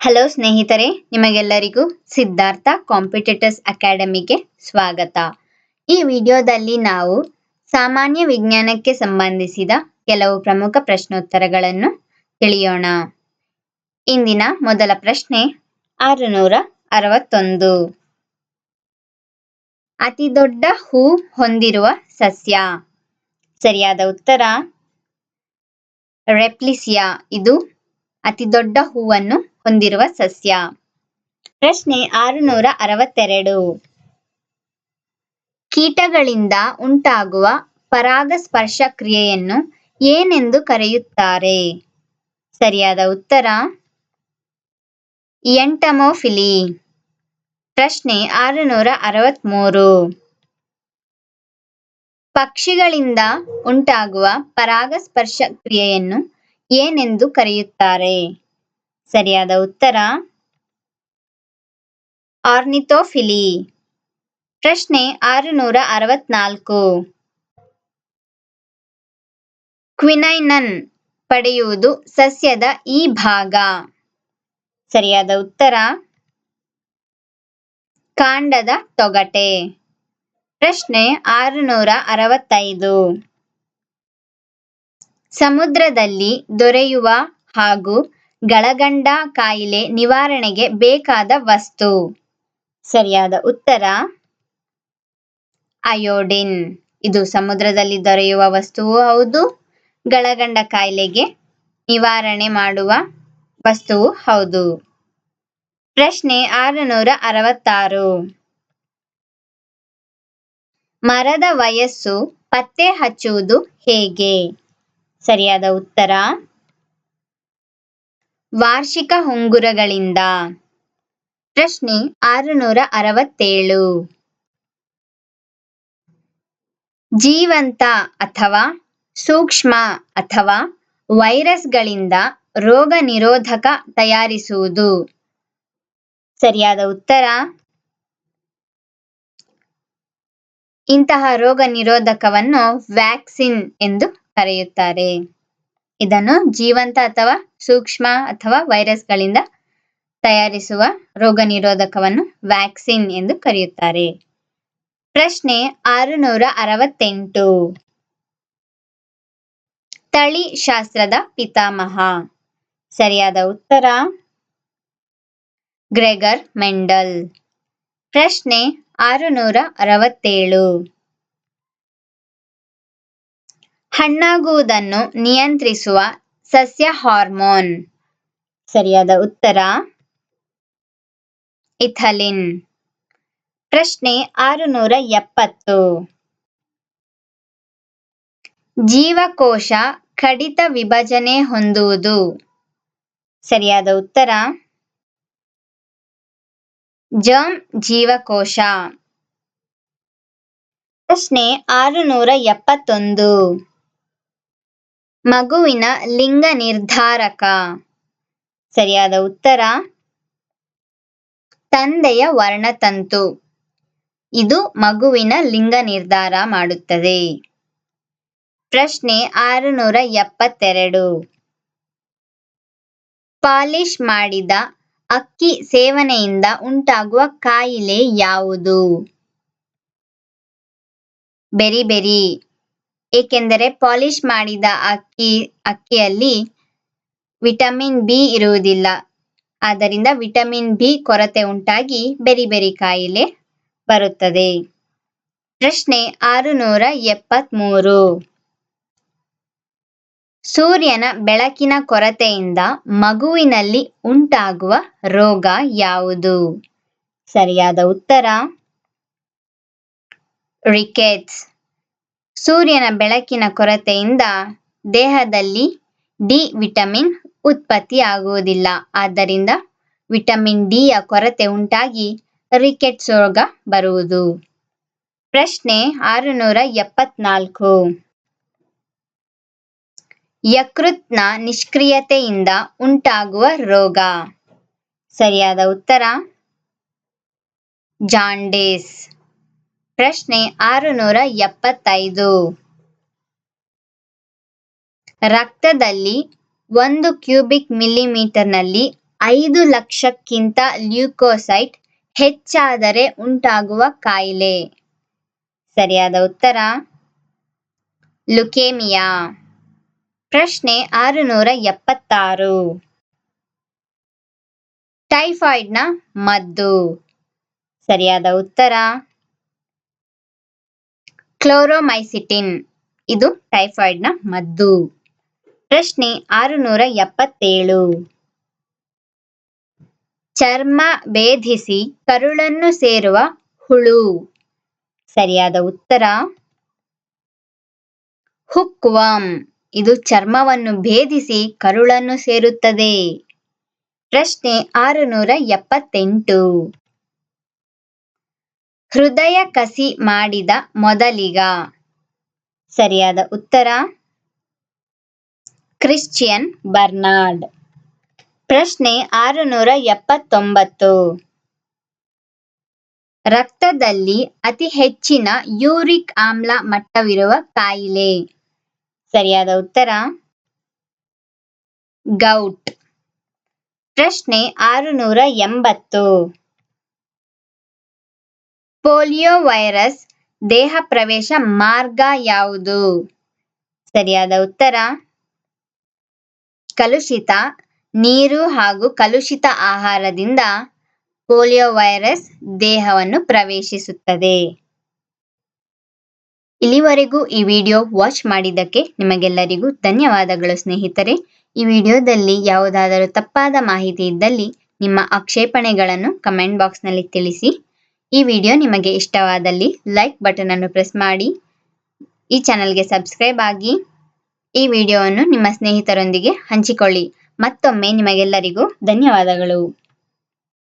Hello ಸ್ನೇಹಿತರೆ, ನಿಮಗೆಲ್ಲರಿಗೂ Siddhartha competitors ಅಕಾಡೆಮಿಗೆ ಸ್ವಾಗತ. ಈ ವಿಡಿಯೋದಲ್ಲಿ ನಾವು ಸಾಮಾನ್ಯ ವಿಜ್ಞಾನಕ್ಕೆ ಸಂಬಂಧಿಸಿದ ಕೆಲವು ಪ್ರಮುಖ ಪ್ರಶ್ನೋತ್ತರಗಳನ್ನು ತಿಳಿಯೋಣ. ಇಂದಿನ ಮೊದಲ ಪ್ರಶ್ನೆ ಆರುನೂರ ಅರವತ್ತೊಂದು ಅತಿ ದೊಡ್ಡ ಹೂ ಹೊಂದಿರುವ ಸಸ್ಯ. ಸರಿಯಾದ ಉತ್ತರ ರೆಪ್ಲಿಸಿಯಾ ಇದು ಅತಿ ದೊಡ್ಡ ಹೂವನ್ನು ಹೊಂದಿರುವ ಸಸ್ಯ. ಪ್ರಶ್ನೆ ಆರುನೂರ ಅರವತ್ತೆರಡು. ಕೀಟಗಳಿಂದ ಉಂಟಾಗುವ ಪರಾಗಸ್ಪರ್ಶ ಕ್ರಿಯೆಯನ್ನು ಏನೆಂದು ಕರೆಯುತ್ತಾರೆ? ಸರಿಯಾದ ಉತ್ತರ? ಎಂಟಮೋಫಿಲಿ. ಪ್ರಶ್ನೆ ಆರುನೂರ ಅರವತ್ಮೂರು. ಪಕ್ಷಿಗಳಿಂದ ಉಂಟಾಗುವ ಪರಾಗಸ್ಪರ್ಶ ಕ್ರಿಯೆಯನ್ನು ಏನೆಂದು ಕರೆಯುತ್ತಾರೆ? ಸರಿಯಾದ ಉತ್ತರ. ಆರ್ನಿಥೋಫಿಲಿ. ಪ್ರಶ್ನೆ ಆರುನೂರ ಅರವತ್ನಾಲ್ಕು ಕ್ವಿನೈನನ್ ಪಡೆಯುವುದು ಸಸ್ಯದ ಈ ಭಾಗ. ಸರಿಯಾದ ಉತ್ತರ. ಕಾಂಡದ ತೊಗಟೆ. ಪ್ರಶ್ನೆ ಆರುನೂರ ಅರವತ್ತೈದು ಸಮುದ್ರದಲ್ಲಿ ದೊರೆಯುವ ಹಾಗೂ ಗಳಗಂಡ ಕಾಯಿಲೆ ನಿವಾರಣೆಗೆ ಬೇಕಾದ ವಸ್ತು. ಸರಿಯಾದ ಉತ್ತರ? ಅಯೋಡಿನ್. ಇದು ಸಮುದ್ರದಲ್ಲಿ ದೊರೆಯುವ ವಸ್ತುವೂ ಹೌದು. ಗಳಗಂಡ ಕಾಯಿಲೆಗೆ ನಿವಾರಣೆ ಮಾಡುವ ವಸ್ತುವು ಹೌದು. ಪ್ರಶ್ನೆ ಆರುನೂರ ಅರವತ್ತಾರು. ಮರದ ವಯಸ್ಸು ಪತ್ತೆ ಹಚ್ಚುವುದು ಹೇಗೆ? ಸರಿಯಾದ ಉತ್ತರ? ವಾರ್ಷಿಕ ಉಂಗುರಗಳಿಂದ ಪ್ರಶ್ನೆ ಆರುನೂರ ಅರವತ್ತೇಳು. ಜೀವಂತ ಅಥವಾ ಸೂಕ್ಷ್ಮ ಅಥವಾ ವೈರಸ್ಗಳಿಂದ ರೋಗ ನಿರೋಧಕ ತಯಾರಿಸುವುದು. ಸರಿಯಾದ ಉತ್ತರ? ಇಂತಹ ರೋಗ ನಿರೋಧಕವನ್ನು ವ್ಯಾಕ್ಸಿನ್ ಎಂದು ಕರೆಯುತ್ತಾರೆ. ಇದನ್ನು ಜೀವಂತ ಅಥವಾ ಸೂಕ್ಷ್ಮ ಅಥವಾ ವೈರಸ್ ಗಳಿಂದ ತಯಾರಿಸುವ ರೋಗ ನಿರೋಧಕವನ್ನು ವ್ಯಾಕ್ಸಿನ್ ಎಂದು ಕರೆಯುತ್ತಾರೆ. ಪ್ರಶ್ನೆ ಆರುನೂರ ಅರವತ್ತೆಂಟು. ತಳಿ ಶಾಸ್ತ್ರದ ಪಿತಾಮಹ. ಸರಿಯಾದ ಉತ್ತರ? Gregor Mendel. ಪ್ರಶ್ನೆ ಆರುನೂರ ಅರವತ್ತೇಳು. ಹಣ್ಣಾಗುವುದನ್ನು ನಿಯಂತ್ರಿಸುವ ಸಸ್ಯ ಹಾರ್ಮೋನ್. ಸರಿಯಾದ ಉತ್ತರ? ಇಥಲಿನ್. ಪ್ರಶ್ನೆ ಆರುನೂರ ಎಪ್ಪತ್ತು. ಜೀವಕೋಶ ಕಡಿತ ವಿಭಜನೆ ಹೊಂದುವುದು. ಸರಿಯಾದ ಉತ್ತರ? ಜರ್ಮ್ ಜೀವಕೋಶ. ಪ್ರಶ್ನೆ ಆರುನೂರ ಎಪ್ಪತ್ತೊಂದು. ಮಗುವಿನ ಲಿಂಗ ನಿರ್ಧಾರಕ. ಸರಿಯಾದ ಉತ್ತರ? ತಂದೆಯ ವರ್ಣತಂತು. ಇದು ಮಗುವಿನ ಲಿಂಗ ನಿರ್ಧಾರ ಮಾಡುತ್ತದೆ. ಪ್ರಶ್ನೆ ಆರುನೂರ ಎಪ್ಪತ್ತೆರಡು. ಪಾಲಿಶ್ ಮಾಡಿದ ಅಕ್ಕಿ ಸೇವನೆಯಿಂದ ಉಂಟಾಗುವ ಕಾಯಿಲೆ ಯಾವುದು? Berry berry. ಏಕೆಂದರೆ ಪಾಲಿಶ್ ಮಾಡಿದ ಅಕ್ಕಿ, ಅಕ್ಕಿಯಲ್ಲಿ ವಿಟಮಿನ್ ಬಿ ಇರುವುದಿಲ್ಲ. ಆದ್ದರಿಂದ ವಿಟಮಿನ್ ಬಿ ಕೊರತೆ ಉಂಟಾಗಿ ಬೆರಿ ಬೆರಿ ಕಾಯಿಲೆ ಬರುತ್ತದೆ. ಪ್ರಶ್ನೆ ಆರುನೂರ ಎಪ್ಪತ್ಮೂರು. ಸೂರ್ಯನ ಬೆಳಕಿನ ಕೊರತೆಯಿಂದ ಮಗುವಿನಲ್ಲಿ ಉಂಟಾಗುವ ರೋಗ ಯಾವುದು? ಸರಿಯಾದ ಉತ್ತರ, ರಿಕೆಟ್ಸ್. ಸೂರ್ಯನ ಬೆಳಕಿನ ಕೊರತೆಯಿಂದ ದೇಹದಲ್ಲಿ ಡಿ ವಿಟಮಿನ್ ಉತ್ಪತ್ತಿಯಾಗುವುದಿಲ್ಲ. ಆದ್ದರಿಂದ ವಿಟಮಿನ್ ಡಿಯ ಕೊರತೆ ಉಂಟಾಗಿ ರಿಕೆಟ್ಸ್ ರೋಗ ಬರುವುದು. ಪ್ರಶ್ನೆ ಆರುನೂರ ಎಪ್ಪತ್ನಾಲ್ಕು. ಯಕೃತ್ನ ನಿಷ್ಕ್ರಿಯತೆಯಿಂದ ಉಂಟಾಗುವ ರೋಗ. ಸರಿಯಾದ ಉತ್ತರ? ಜಾಂಡೀಸ್. ಪ್ರಶ್ನೆ ಆರುನೂರ ಎಪ್ಪತ್ತೈದು. ರಕ್ತದಲ್ಲಿ ಒಂದು ಕ್ಯೂಬಿಕ್ ಮಿಲಿಮೀಟರ್ನಲ್ಲಿ ಐದು ಲಕ್ಷಕ್ಕಿಂತ ಲ್ಯೂಕೋಸೈಟ್ ಹೆಚ್ಚಾದರೆ ಉಂಟಾಗುವ ಕಾಯಿಲೆ. ಸರಿಯಾದ ಉತ್ತರ? ಲುಕೇಮಿಯಾ. ಪ್ರಶ್ನೆ ಆರುನೂರ ಎಪ್ಪತ್ತಾರು. ಟೈಫಾಯ್ಡ್ನ ಮದ್ದು. ಸರಿಯಾದ ಉತ್ತರ? ಕ್ಲೋರೋಮೈಸಿಟಿನ್. ಇದು ಟೈಫಾಯ್ಡ್ನ ಮದ್ದು. ಪ್ರಶ್ನೆ ಆರುನೂರ ಎಪ್ಪತ್ತೇಳು. ಚರ್ಮ ಭೇದಿಸಿ ಕರುಳನ್ನು ಸೇರುವ ಹುಳು. ಸರಿಯಾದ ಉತ್ತರ? ಹುಕ್ವಾಮ್ ಇದು ಚರ್ಮವನ್ನು ಭೇದಿಸಿ ಕರುಳನ್ನು ಸೇರುತ್ತದೆ. ಪ್ರಶ್ನೆ ಆರುನೂರ ಎಪ್ಪತ್ತೆಂಟು. ಹೃದಯ ಕಸಿ ಮಾಡಿದ ಮೊದಲಿಗ. ಸರಿಯಾದ ಉತ್ತರ? ಕ್ರಿಶ್ಚಿಯನ್ ಬರ್ನಾಡ್ ಪ್ರಶ್ನೆ ಆರುನೂರ ಎಪ್ಪತ್ತೊಂಬತ್ತು. ರಕ್ತದಲ್ಲಿ ಅತಿ ಹೆಚ್ಚಿನ ಯೂರಿಕ್ ಆಮ್ಲ ಮಟ್ಟವಿರುವ ಕಾಯಿಲೆ. ಸರಿಯಾದ ಉತ್ತರ? ಗೌಟ್. ಪ್ರಶ್ನೆ ಆರುನೂರ ಎಂಬತ್ತು. ಪೋಲಿಯೋ ವೈರಸ್ ದೇಹ ಪ್ರವೇಶ ಮಾರ್ಗ ಯಾವುದು? ಸರಿಯಾದ ಉತ್ತರ? ಕಲುಷಿತ, ನೀರು ಹಾಗೂ ಕಲುಷಿತ ಆಹಾರದಿಂದ ಪೋಲಿಯೋ ವೈರಸ್ ದೇಹವನ್ನು ಪ್ರವೇಶಿಸುತ್ತದೆ. ಇಲ್ಲಿವರೆಗೂ ಈ ವಿಡಿಯೋ ವಾಚ್ ಮಾಡಿದ್ದಕ್ಕೆ ನಿಮಗೆಲ್ಲರಿಗೂ ಧನ್ಯವಾದಗಳು ಸ್ನೇಹಿತರೆ. ಈ ವಿಡಿಯೋದಲ್ಲಿ ಯಾವುದಾದರೂ ತಪ್ಪಾದ ಮಾಹಿತಿ ಇದ್ದಲ್ಲಿ ನಿಮ್ಮ ಆಕ್ಷೇಪಣೆಗಳನ್ನು ಕಮೆಂಟ್ ಬಾಕ್ಸ್ನಲ್ಲಿ ತಿಳಿಸಿ. ಈ ವಿಡಿಯೋ ನಿಮಗೆ ಇಷ್ಟವಾದಲ್ಲಿ ಲೈಕ್ ಬಟನ್ ಅನ್ನು ಪ್ರೆಸ್ ಮಾಡಿ. ಈ ಚಾನಲ್ಗೆ ಸಬ್ಸ್ಕ್ರೈಬ್ ಆಗಿ. ಈ ವಿಡಿಯೋವನ್ನು ನಿಮ್ಮ ಸ್ನೇಹಿತರೊಂದಿಗೆ ಹಂಚಿಕೊಳ್ಳಿ. ಮತ್ತೊಮ್ಮೆ ನಿಮಗೆಲ್ಲರಿಗೂ ಧನ್ಯವಾದಗಳು.